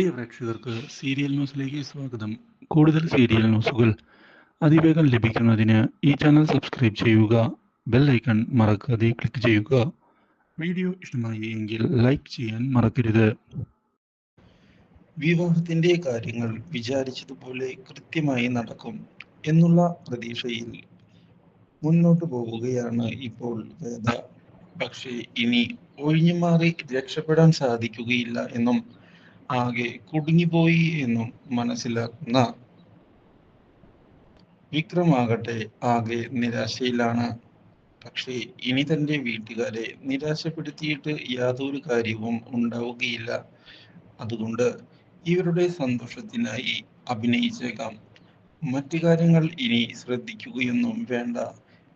പ്രിയ പ്രേക്ഷകർക്ക് സീരിയൽ ന്യൂസിലേക്ക് സ്വാഗതം. കൂടുതൽ സീരിയൽ ന്യൂസുകൾ അതിവേഗം ലഭിക്കുന്നതിന് ഈ ചാനൽ സബ്സ്ക്രൈബ് ചെയ്യുക ബെൽ ഐക്കൺ മറക്കാതെ ക്ലിക്ക് ചെയ്യുക. വീഡിയോ ഇഷ്ടമായി എങ്കിൽ ലൈക്ക് ചെയ്യാൻ മറക്കരുത്. വിവാഹത്തിന്റെ കാര്യങ്ങൾ വിചാരിച്ചതുപോലെ കൃത്യമായി നടക്കും എന്നുള്ള പ്രതീക്ഷയിൽ മുന്നോട്ട് പോവുകയാണ് ഇപ്പോൾ വേദ. പക്ഷേ ഇനി ഒഴിഞ്ഞു മാറി രക്ഷപ്പെടാൻ സാധിക്കുകയില്ല എന്നും ആകെ കുടുങ്ങിപ്പോയി എന്നും മനസ്സിലാക്കുന്ന വിക്രമാകട്ടെ ആകെ നിരാശയിലാണ്. പക്ഷേ ഇനി തന്റെ വീട്ടുകാരെ നിരാശപ്പെടുത്തിയിട്ട് യാതൊരു കാര്യവും ഉണ്ടാവുകയില്ല. അതുകൊണ്ട് ഇവരുടെ സന്തോഷത്തിനായി അഭിനയിച്ചേക്കാം. മറ്റു കാര്യങ്ങൾ ഇനി ശ്രദ്ധിക്കുകയൊന്നും വേണ്ട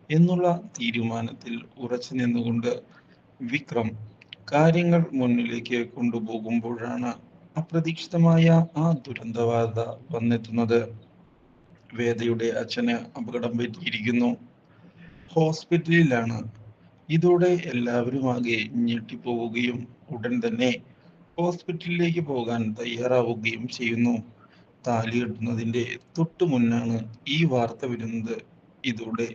എന്നുള്ള തീരുമാനത്തിൽ ഉറച്ചു നിന്നുകൊണ്ട് വിക്രം കാര്യങ്ങൾ മുന്നിലേക്ക് കൊണ്ടുപോകുമ്പോഴാണ് അപ്രതീക്ഷിതമായ ആ ദുരന്തവാർത്ത വന്നെത്തുന്നത് വേദയുടെ അച്ഛന് അപകടം പറ്റിയിരിക്കുന്നു. ഹോസ്പിറ്റലിലാണ്. ഇതോടെ എല്ലാവരും ആകെ ഞെട്ടിപ്പോവുകയും ഉടൻ തന്നെ ഹോസ്പിറ്റലിലേക്ക് പോകാൻ തയ്യാറാവുകയും ചെയ്യുന്നു. താലി കെട്ടുന്നതിന്റെ തൊട്ടു മുന്നാണ് ഈ വാർത്ത വരുന്നത്. ഇതോടെ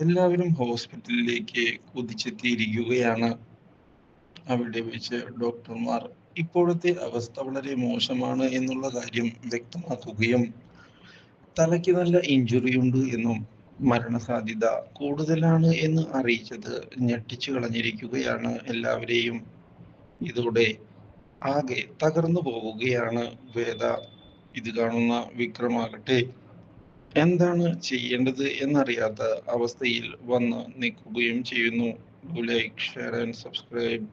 എല്ലാവരും ഹോസ്പിറ്റലിലേക്ക് കുതിച്ചെത്തിയിരിക്കുകയാണ്. അവിടെ വെച്ച് ഡോക്ടർമാർ ഇപ്പോഴത്തെ അവസ്ഥ വളരെ മോശമാണ് എന്നുള്ള കാര്യം വ്യക്തമാക്കുകയും തലയ്ക്ക് നല്ല ഇഞ്ചുറി ഉണ്ട് എന്നും മരണസാധ്യത കൂടുതലാണ് എന്ന് അറിയിച്ചത് ഞെട്ടിച്ചു കളഞ്ഞിരിക്കുകയാണ് എല്ലാവരെയും. ഇതോടെ ആകെ തകർന്നു പോവുകയാണ് വേദ. ഇത് കാണുന്ന വിക്രമാകട്ടെ എന്താണ് ചെയ്യേണ്ടത് എന്നറിയാത്ത അവസ്ഥയിൽ വന്ന് നിൽക്കുകയും ചെയ്യുന്നു. Like share and subscribe